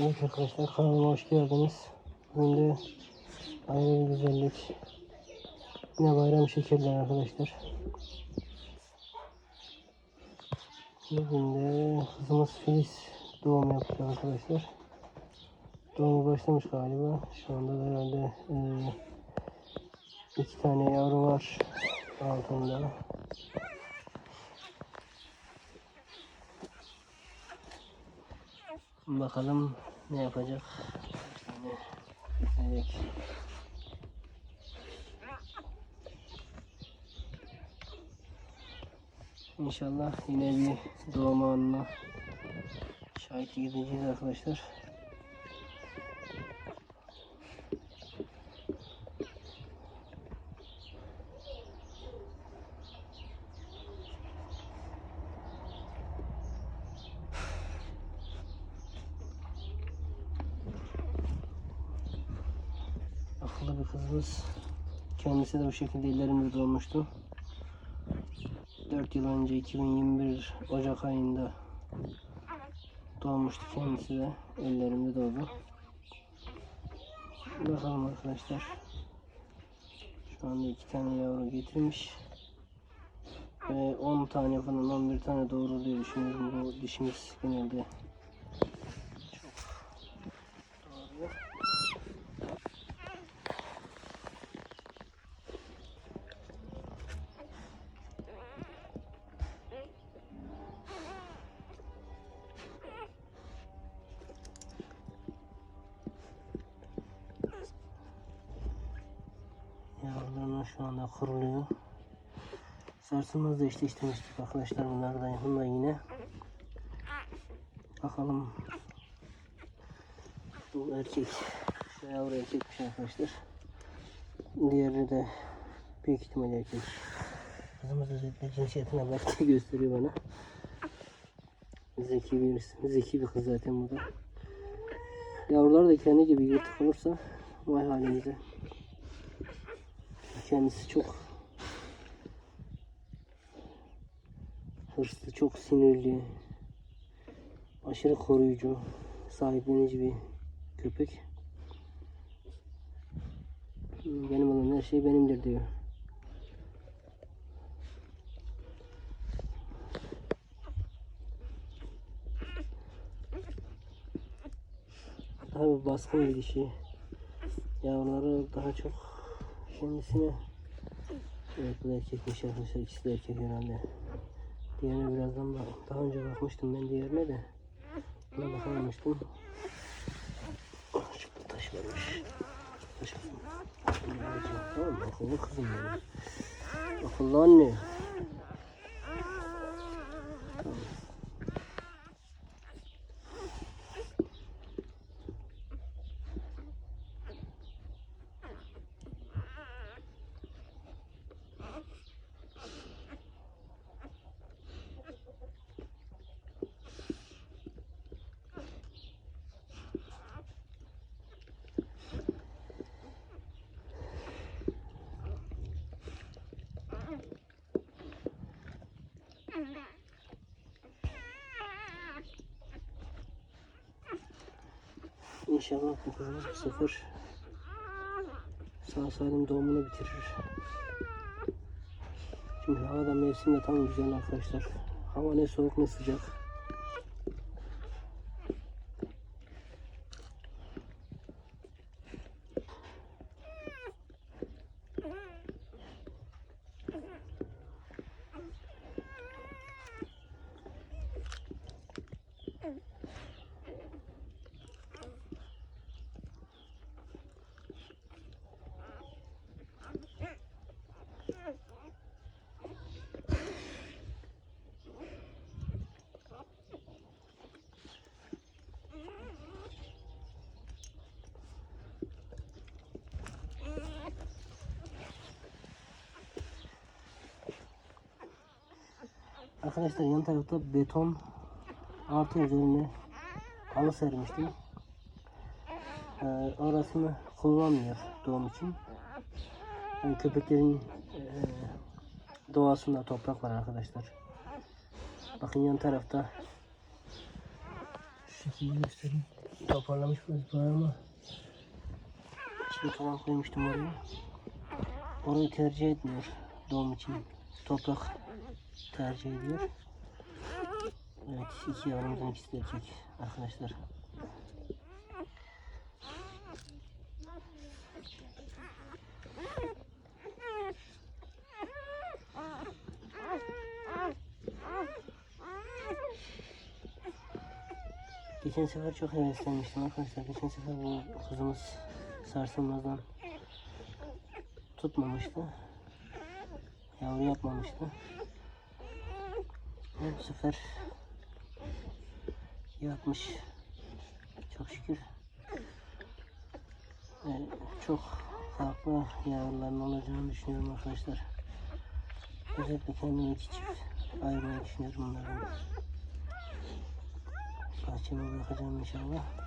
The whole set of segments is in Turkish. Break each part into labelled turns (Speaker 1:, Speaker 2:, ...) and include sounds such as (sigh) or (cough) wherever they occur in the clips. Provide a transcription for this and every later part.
Speaker 1: Evet arkadaşlar kanalıma hoş geldiniz. Bugün de ayrı bir güzellik. Yine bayram şekerleri arkadaşlar. Bugün de kızımız Filiz doğum yaptı arkadaşlar. Doğumu başlamış galiba. Şu anda da herhalde eee, iki tane yavru var altında. Bakalım ne yapacak. Evet. İnşallah yine bir doğum anına şahit gideceğiz arkadaşlar. Akıllı bir kızımız. Kendisi de bu şekilde ellerimde doğmuştu. 4 yıl önce 2021 Ocak ayında doğmuştu kendisi de. Ellerimde doğdu. Bakalım arkadaşlar. Şu anda iki tane yavru getirmiş. Ve 10 tane falan 11 tane doğurur diye düşünüyorum. Bu dişimiz genelde şu anda kuruluyor. Sarsılmaz da eşleştirmiştik arkadaşlar bunlardan bununla yine. Bakalım. Bu erkek. Şu yavru erkekmiş arkadaşlar. Diğeri de büyük ihtimal erkek. Kızımız özellikle cinsiyetine baktı (laughs) gösteriyor bana. Zeki bir, zeki bir kız zaten bu da. Yavrular da kendi gibi yırtık olursa vay halimize. Kendisi çok hırslı, çok sinirli, aşırı koruyucu, sahiplenici bir köpek. Benim olan her şey benimdir diyor. Bir baskın bir dişi. Yavruları daha çok kendisine Evet bu da erkekmiş arkadaşlar. İkisi de erkek herhalde. Diğerine birazdan bak. Daha önce bakmıştım ben diğerine de. Buna bakamamıştım. Ah, Şurada taş varmış. Taş alacağım. Tamam? Akıllı kızım benim. Akıllı anne. İnşallah bu kızımız bu sefer sağ salim doğumunu bitirir. Şimdi havada mevsim de tam güzel arkadaşlar. Hava ne soğuk ne sıcak. Arkadaşlar yan tarafta beton artı üzerine halı sermiştim. Ee, orasını kullanmıyor doğum için. Yani köpeklerin e, doğasında toprak var arkadaşlar. Bakın yan tarafta şekilde göstereyim. toparlamış vaziyetler ama çivi falan koymuştum oraya. Orayı tercih etmiyor doğum için. Toprak tercih ediyor. Evet iki ikisi de erkek arkadaşlar. Geçen sefer çok heveslenmiştim arkadaşlar. Geçen sefer bu kızımız sarsılmazdan tutmamıştı. Yavru yapmamıştı. Bu sefer yapmış. Çok şükür. Ve çok farklı yavruların olacağını düşünüyorum arkadaşlar. Özellikle kendime iki çift ayırmayı düşünüyorum onlardan. Bahçeme bırakacağım inşallah.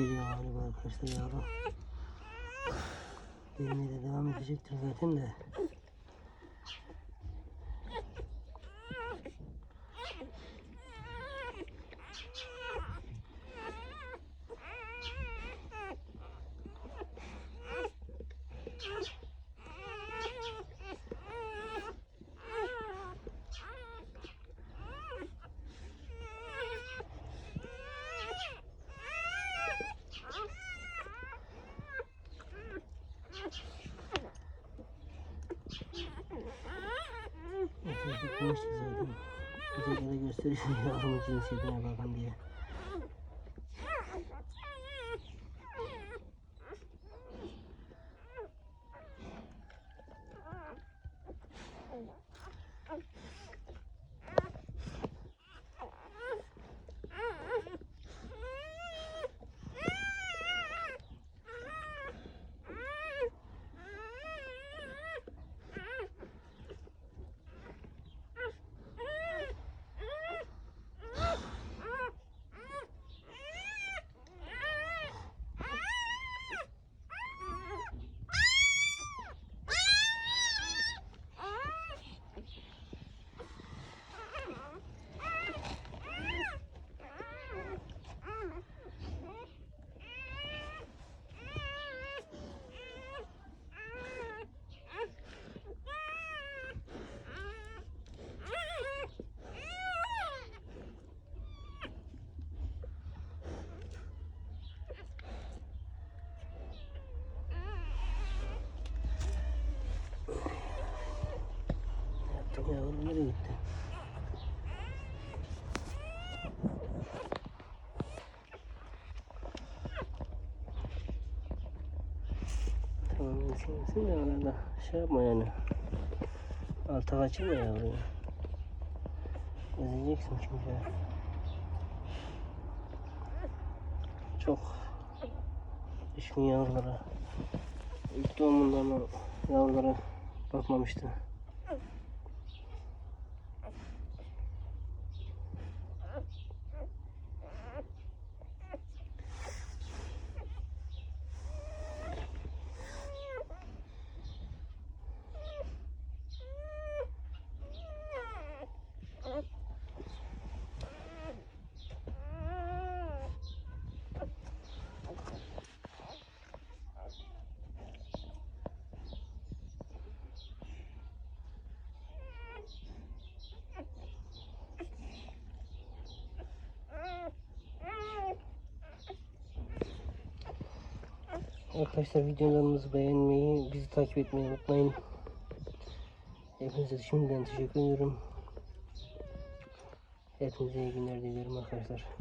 Speaker 1: Geliyor galiba arkadaşlar yavru. Gelmeye de devam edecektir zaten de. Zaten. Özellikle de gösteriyor (laughs) yavrumun cinsiyetine bakın diye. Yaptık yavrum nereye gitti? Tamam insin insin de arada şey yapma yani. Alta kaçırma yavruyu. Ezeceksin çünkü. Çok düşkün yavrulara. İlk doğumundan yavrulara bakmamıştı. Arkadaşlar videolarımızı beğenmeyi, bizi takip etmeyi unutmayın. Hepinize şimdiden teşekkür ediyorum. Hepinize iyi günler diliyorum arkadaşlar.